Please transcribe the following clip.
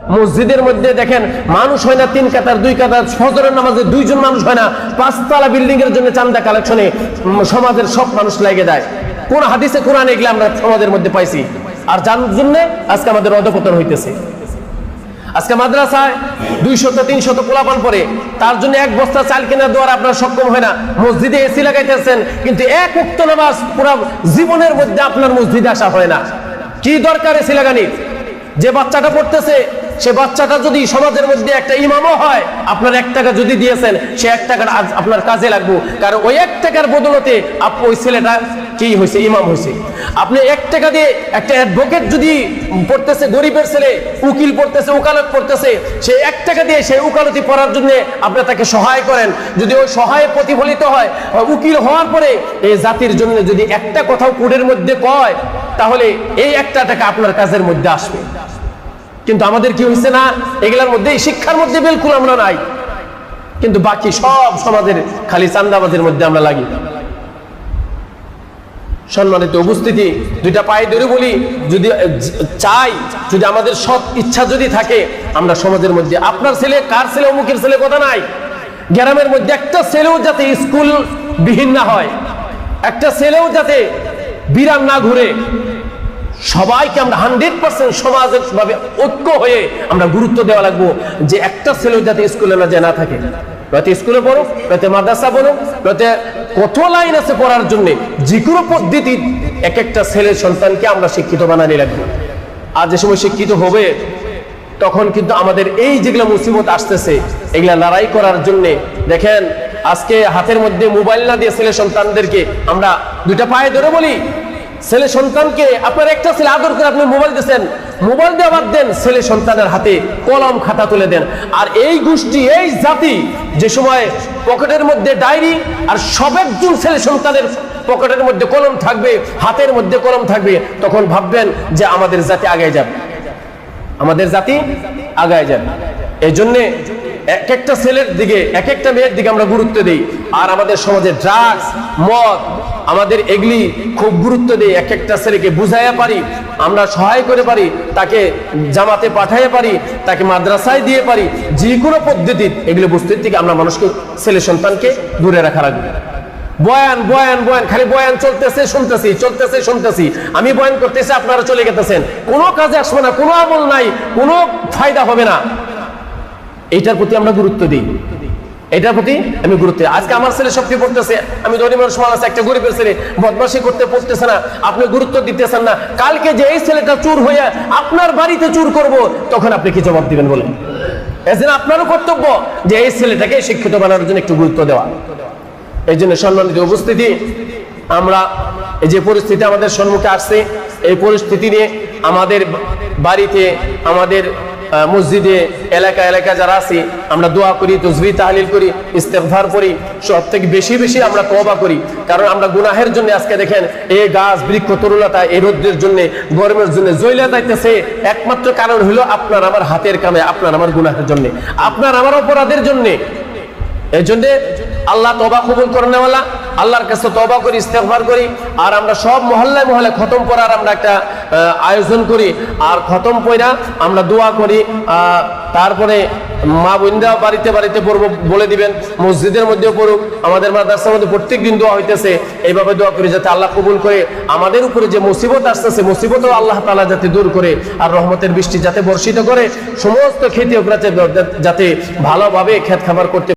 মসজিদের মধ্যে দেখেন মানুষ হয় না তিন কাতার, দুই কাতার, ফজরের নামাজে দুইজন মানুষ হয় না। পাঁচতলা বিল্ডিং এর জন্য চান্দা কালেকশনে সমাজের সব মানুষ লেগে যায়। কোন হাদিসে, কোরআন এগুলো আমরা সমাজের মধ্যে পাইছি। আর যার জন্য আজকে আমাদের অধপতন হইতেছে। আজকে মাদ্রাসায় দুইশত, তিনশত পোলাপান পরে তার জন্য এক বস্তা চাল কেনার দেওয়ার আপনার সক্ষম হয় না। মসজিদে এসি লাগাইতেছেন, কিন্তু এক উক্ত নামাজ পুরো জীবনের মধ্যে আপনার মসজিদে আসা হয় না। কি দরকার এসি লাগানি যে বাচ্চাটা পড়তেছে সে বাচ্চাটা যদি সমাজের মধ্যে একটা ইমামও হয়, আপনার এক টাকা যদি দিয়েছেন, সে এক টাকার আজ আপনার কাজে লাগবো। কারণ ওই এক টাকার বদলতে আপ ওই ছেলেটা কি হয়েছে ইমাম হয়েছে আপনি এক টাকা দিয়ে একটা অ্যাডভোকেট যদি পড়তেছে, গরিবের ছেলে, উকিল পড়তেছে উকালত পড়তেছে, সে এক টাকা দিয়ে সেই উকালতি পড়ার জন্য আপনি তাকে সহায় করেন। যদি ওই সহায় প্রতিফলিত হয় উকিল হওয়ার পরে এই জাতির জন্য যদি একটা কথাও কোডের মধ্যে কয়, তাহলে এই একটা টাকা আপনার কাজের মধ্যে আসবে। কিন্তু আমাদের কি হয়েছে না? এগুলার মধ্যে শিক্ষার মধ্যে বিলকুল আমরা নাই। কিন্তু বাকি সব সমাজের খালি চান্দাবাজের মধ্যে আমরা লাগি। সম্মানিত উপস্থিতি, দুইটা পায়ে ধরে বলি, যদি চাই, যদি আমাদের সৎ ইচ্ছা যদি থাকে, আমরা সমাজের মধ্যে, আপনার ছেলে, কার ছেলে, অমুকের ছেলে, কথা নাই। গ্রামের মধ্যে একটা ছেলেও যাতে স্কুল বিহীন না হয়, একটা ছেলেও যাতে বিরান না ঘুরে সবাইকে আমরা হান্ড্রেড পার্সেন্ট সমাজের ভাবে ঐক্য হয়ে আমরা গুরুত্ব দেওয়া লাগবো যে একটা ছেলেও যাতে স্কুলে না যায়, না থাকে। নয়তো স্কুলে পড়ুক নয়তো মাদ্রাসা পড়ুক নয়তো কত লাইন আছে পড়ার জন্য, যে কোনো পদ্ধতি এক একটা ছেলের সন্তানকে আমরা শিক্ষিত বানানি লাগবো। আর যে সময় শিক্ষিত হবে, তখন কিন্তু আমাদের এই যেগুলো মুসিবত আসতেছে, এগুলা লড়াই করার জন্য, দেখেন, আজকে হাতের মধ্যে মোবাইল না দিয়ে ছেলে সন্তানদেরকে আমরা দুইটা পায়ে ধরে বলি ছেলে সন্তানকে আপনার একটা ছেলে আদর করে আপনি মোবাইল দিয়েছেন, মোবাইল বাদ দেন, ছেলে সন্তানের হাতে কলম, খাতা তুলে দেন। আর এই গোষ্ঠী, এই জাতি যে সময় পকেটের মধ্যে ডায়েরি আর সব একজন ছেলে সন্তানের পকেটের মধ্যে কলম থাকবে, হাতের মধ্যে কলম থাকবে, তখন ভাববেন যে আমাদের জাতি আগে যাবে। আমাদের জাতি আগায় যাবে। এই জন্যে এক একটা ছেলের দিকে, এক একটা মেয়ের দিকে আমরা গুরুত্ব দিই। আর আমাদের সমাজে ড্রাগস মদ আমাদের এগুলি খুব গুরুত্ব দিই এক একটা ছেলেকে বুঝাইয়া পারি, আমরা সহায় করে পারি, তাকে জামাতে পাঠাইয়া পারি, তাকে মাদ্রাসায় দিয়ে পারি যে কোনো পদ্ধতি এগুলো বস্তুর থেকে আমরা মানুষকে, ছেলে সন্তানকে দূরে রাখা লাগবে বয়ান বয়ান বয়ান, খালি বয়ান চলতেছে, শুনতেছি চলতেছে, শুনতেছি। আমি বয়ান করতেছি, আপনারা চলে গেতেছেন। কোনো কাজে আসবে না, কোনো আমল নাই, কোনো ফায়দা হবে না। এইটার প্রতি আমরা গুরুত্ব দিই। এটার প্রতি আমি গুরুত্ব আজকে আমার ছেলে সবকে পড়তেছে? আমি ধনী মানুষ আছে একটা গরিবের ছেলে। বদমাসি করতে পড়তেছে না। আপনি গুরুত্ব দিতেছেন না। কালকে যে এই ছেলেটা চুর হইয়া আপনার বাড়িতে চুর করব, তখন আপনি কি জবাব দিবেন বলেন? এজন্য আপনারও কর্তব্য যে এই ছেলেটাকে শিক্ষিত বানানোর জন্য একটু গুরুত্ব দেওয়া। এই জন্য সম্মানিত উপস্থিতি, আমরা এই যে পরিস্থিতি আমাদের সম্মুখে আসছে, এই পরিস্থিতি নিয়ে আমাদের বাড়িতে, আমাদের মসজিদে এলাকা এলাকা যারা আছি, আমরা দোয়া করি তসবি তাহলিল করি ইস্তেফার করি সব থেকে বেশি বেশি আমরা তওবা করি। কারণ আমরা গুনাহের জন্য আজকে দেখেন এই গাছ, বৃক্ষ, তরুলতা, এই রোদ্রের জন্য, গরমের জন্য জৈলা যাইতেছে। একমাত্র কারণ হলো আপনার আমার হাতের কামে, আপনার আমার গুনাহের জন্য, আপনার আমার অপরাধের জন্য। এই জন্যে আল্লাহ তবা কবুল করে নেওয়ালা। আল্লাহর কাছে তবা করি, ইস্তেগফার করি, আর আমরা সব মহল্লায় মহল্লায় খতম করার আমরা একটা আয়োজন করি। আর খতম পয়রা আমরা দোয়া করি তারপরে মা বোনরা বাড়িতে বাড়িতে পড়ব, বলে দিবেন, মসজিদের মধ্যেও পড়ুক, আমাদের মাদ্রাসার মধ্যে প্রত্যেক দিন দোয়া হইতেছে, এইভাবে দোয়া করি যাতে আল্লাহ কবুল করে, আমাদের উপরে যে মুসিবত আসতেছে, মুসিবতও আল্লাহ তালা যাতে দূর করে, আর রহমতের বৃষ্টি যাতে বর্ষিত করে, সমস্ত যাতে- যাতে ভালোভাবে খেত খাবার করতে